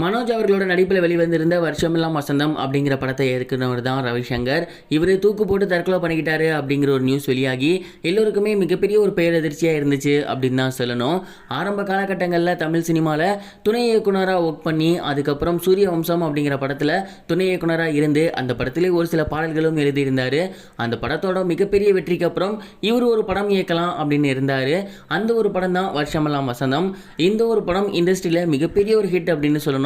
மனோஜ் அவர்களோட நடிப்பில் வெளிவந்திருந்த வருஷமெல்லாம் வசந்தம் அப்படிங்கிற படத்தை ஏற்கனவர் தான் ரவிசங்கர். இவர் தூக்கு போட்டு தற்கொலை பண்ணிக்கிட்டாரு அப்படிங்கிற ஒரு நியூஸ் வெளியாகி எல்லோருக்குமே மிகப்பெரிய ஒரு பேரதிர்ச்சியாக இருந்துச்சு அப்படின்னு தான் சொல்லணும். ஆரம்ப காலகட்டங்களில் தமிழ் சினிமாவில் துணை இயக்குனராக ஒர்க் பண்ணி அதுக்கப்புறம் சூரிய வம்சம் அப்படிங்கிற படத்தில் துணை இயக்குனராக இருந்து அந்த படத்திலே ஒரு சில பாடல்களும் எழுதியிருந்தார். அந்த படத்தோட மிகப்பெரிய வெற்றிக்கு அப்புறம் இவர் ஒரு படம் இயக்கலாம் அப்படின்னு இருந்தார். அந்த ஒரு படம் தான் வருஷமெல்லாம் வசந்தம். இந்த ஒரு படம் இண்டஸ்ட்ரியில் மிகப்பெரிய ஒரு ஹிட் அப்படின்னு சொல்லணும்.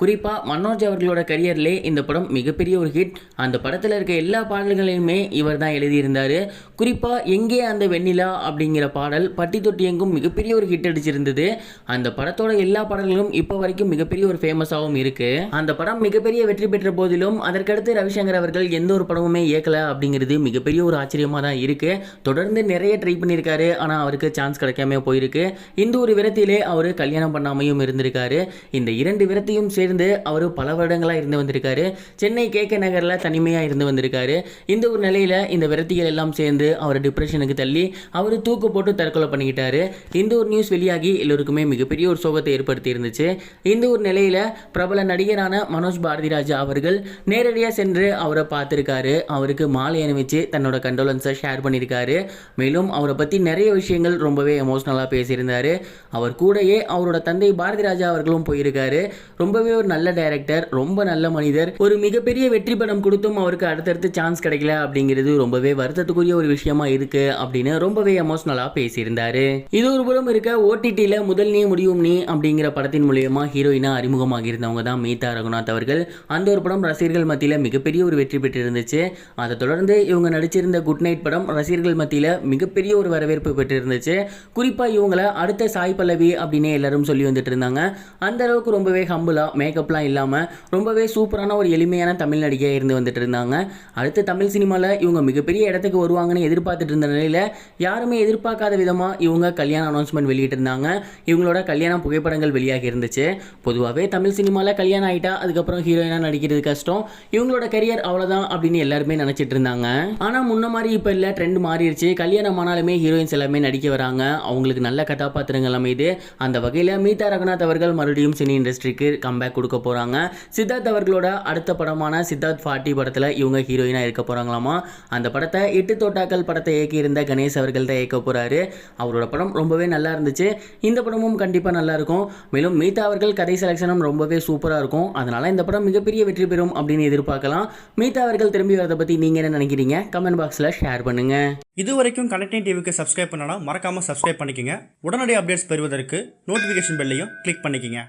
குறிப்பாக மனோஜ் அவர்களோட கரியர்லே இந்த படம் மிகப்பெரிய ஒரு ஹிட் அந்த படத்தில் இருக்க எல்லா பாடல்களையுமே இவர் தான் எழுதியிருந்தார். குறிப்பாக எங்கே அந்த வெண்ணிலா அப்படிங்கிற பாடல் பட்டி தொட்டி எங்கும் மிகப்பெரிய ஒரு ஹிட் அடிச்சிருந்தது. அந்த படத்தோட எல்லா பாடல்களும் இப்போ வரைக்கும் மிகப்பெரிய ஒரு ஃபேமஸாகவும் இருக்குது அந்த படம் மிகப்பெரிய வெற்றி பெற்ற போதிலும் அதற்கடுத்து ரவிசங்கர் அவர்கள் எந்த ஒரு படமுமே இயக்கலை அப்படிங்கிறது மிகப்பெரிய ஒரு ஆச்சரியமாக தான் இருக்குது தொடர்ந்து நிறைய ட்ரை பண்ணியிருக்காரு. ஆனால் அவருக்கு சான்ஸ் கிடைக்காம போயிருக்கு. இந்த ஒரு விரத்திலே அவர் கல்யாணம் பண்ணாமையும் இருந்திருக்காரு. இந்த இரண்டு விரத்தையும் சேர்ந்து அவர் பல வருடங்களாக இருந்து வந்திருக்காரு. சென்னை கே கே நகரில் தனிமையாக இருந்து வந்திருக்காரு. இந்த ஒரு நிலையில் இந்த விரத்திகள் எல்லாம் சேர்ந்து அவர் டிப்ரெஷனுக்கு தள்ளி அவர் தூக்கு போட்டு தற்கொலை பண்ணிக்கிட்டாரு. இந்த ஒரு நியூஸ் வெளியாகி எல்லோருக்குமே மிகப்பெரிய ஒரு சோகத்தை ஏற்படுத்தி இருந்துச்சு இந்த ஒரு நிலையில் பிரபல நடிகரான மனோஜ் பாரதிராஜா அவர்கள் நேரடியாக சென்று அவரை பார்த்துருக்காரு. அவருக்கு மாலை அணிவிச்சு தன்னோட கண்டோலன்ஸை ஷேர் பண்ணியிருக்காரு. மேலும் அவரை பற்றி நிறைய விஷயங்கள் ரொம்பவே எமோஷ்னலாக பேசியிருந்தார். அவர் கூடயே அவரோட தந்தை பாரதிராஜா அவர்களும் போயிருக்காரு. ரொம்பவே ஒரு நல்ல டைரக்டர் ரொம்ப நல்ல மனிதர். ஒரு மிகப்பெரிய வெற்றி படம் கொடுத்தும் அவருக்கு அடுத்தடுத்து சான்ஸ் கிடைக்கல அப்படிங்கிறது ரொம்பவே வருத்தத்துக்குரிய ஒரு விஷயமா இருக்கு அப்படின்னு ரொம்பவே எமோஷ்னலாக பேசியிருந்தாரு. இது ஒரு புறம் இருக்க ஓடிடியில் முதல் நீ முடியும் நீ அப்படிங்கிற படத்தின் மூலியமா ஹீரோயினா அறிமுகமாக இருந்தவங்க தான் மீதா ரகுநாத் அவர்கள். அந்த ஒரு படம் ரசிகர்கள் மத்தியில் மிகப்பெரிய ஒரு வெற்றி பெற்றிருந்துச்சு. அதை தொடர்ந்து இவங்க நடிச்சிருந்த குட் நைட் படம் ரசிகர்கள் மத்தியில் மிகப்பெரிய ஒரு வரவேற்பு பெற்றிருந்துச்சு. குறிப்பாக இவங்கள அடுத்த சாய் பல்லவி அப்படின்னு எல்லாரும் சொல்லி வந்துட்டு இருந்தாங்க. அந்த அளவுக்கு ரொம்பவே ஹம்புலாக மேக்கப்லாம் இல்லாமல் ரொம்பவே சூப்பரான ஒரு எளிமையான தமிழ் நடிகையாக இருந்து வந்துட்டு இருந்தாங்க. அடுத்து தமிழ் சினிமாவில் இவங்க மிகப்பெரிய இடத்துக்கு வருவாங்கன்னு எதிர்பார்த்துட்டு இருந்த நிலையில் யாருமே எதிர்பார்க்காத விதமாக இவங்க கல்யாண அனௌன்ஸ்மெண்ட் வெளியிட்டிருந்தாங்க இவங்களோட கல்யாண புகைப்படங்கள் வெளியாகி இருந்துச்சு. பொதுவாகவே தமிழ் சினிமாவில் கல்யாணம் ஆகிட்டா அதுக்கப்புறம் ஹீரோயினாக நடிக்கிறது கஷ்டம். இவங்களோட கரியர் அவ்வளோதான் அப்படின்னு எல்லாருமே நினச்சிட்டு இருந்தாங்க. ஆனால் முன்ன மாதிரி இப்போ இல்லை ட்ரெண்ட் மாறிடுச்சு. கல்யாணம் ஆனாலுமே ஹீரோயின்ஸ் எல்லாமே நடிக்க வராங்க. அவங்களுக்கு நல்ல கதாபாத்திரங்கள் அமைது அந்த வகையில் மீதா ரகுநாத் அவர்கள் மறுபடியும் சினி இண்டஸ்ட்ரிக்கு கம்பேக் கொடுக்க போகிறாங்க சித்தார்த் அவர்களோட அடுத்த படமான சித்தார்த் ஃபார்ட்டி படத்தில் இவங்க ஹீரோயினாக இருக்க போகிறாங்களாமா அந்த படத்தை எட்டு தோட்டாக்கள் படத்தை இயக்கியிருந்த கணேஷ் அவர்கள் தான் இயக்க போகிறாரு அவரோட படம் ரொம்பவே நல்லா இருந்துச்சு. இந்த படமும் கண்டிப்பாக நல்லாயிருக்கும் மேலும் மீதா அவர்கள் கதை செலெக்ஷனும் ரொம்பவே சூப்பராக இருக்கும். அதனால் இந்த படம் மிகப்பெரிய வெற்றி பெறும் அப்படின்னு எதிர்பார்க்கலாம். மீதா அவர்கள் திரும்பி வரதை பற்றி நீங்கள் என்ன நினைக்கிறீங்க? கமெண்ட் பாக்ஸில் ஷேர் பண்ணுங்கள் இது வரைக்கும் கனெக்டிங் டிவிக்கு சப்ஸ்கிரைப் பண்ணனா மறக்காமல் சப்ஸ்கிரைப் பண்ணிக்கங்க. உடனடி அப்டேட்ஸ் பெறுவதற்கு நோட்டிஃபிகேஷன் பெல்லையும் கிளிக் பண்ணிக்கங்க.